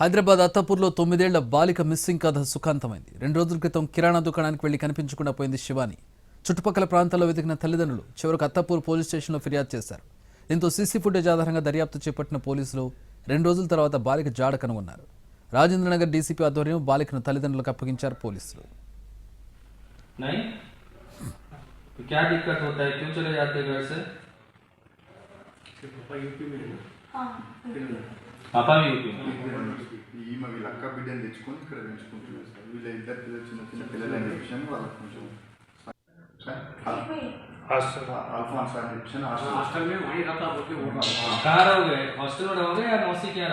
హైదరాబాద్ అత్తాపూర్లో తొమ్మిదేళ్ల బాలిక మిస్సింగ్ కథ సుఖాంతమైంది రెండు రోజుల క్రితం కిరాణా దుకాణానికి వెళ్లి కనిపించకుండా పోయింది శివాని చుట్టుపక్కల ప్రాంతాల్లో వెతికిన తల్లిదండ్రులు చివరకు అత్తాపూర్ పోలీస్ స్టేషన్లో ఫిర్యాదు చేశారు దీంతో సీసీ ఫుటేజ్ ఆధారంగా దర్యాప్తు చేపట్టిన పోలీసులు రెండు రోజుల తర్వాత బాలిక జాడ కనుగొన్నారు రాజేంద్రనగర్ డీసీపీ ఆధ్వర్యం బాలికను తల్లిదండ్రులకు అప్పగించారు పోలీసులు नहीं तो क्या दिक्कत होता है क्यों चले जाते हैं घर से पापा भी यूपी में ఈమె వీళ్ళ అక్క బిడ్డని తెచ్చుకొని ఇక్కడ పెంచుకుంటున్నారు సార్ వీళ్ళ ఇద్దరు పిల్లలు చిన్న చిన్న పిల్లలు అనే విషయం వాళ్ళకి కొంచెం సార్ अल्फांस का डिप्शन हॉस्टल में वहीं रहता बोल के बोल रहा था कहाँ रहोगे हॉस्टल में रहोगे या मौसी के यहाँ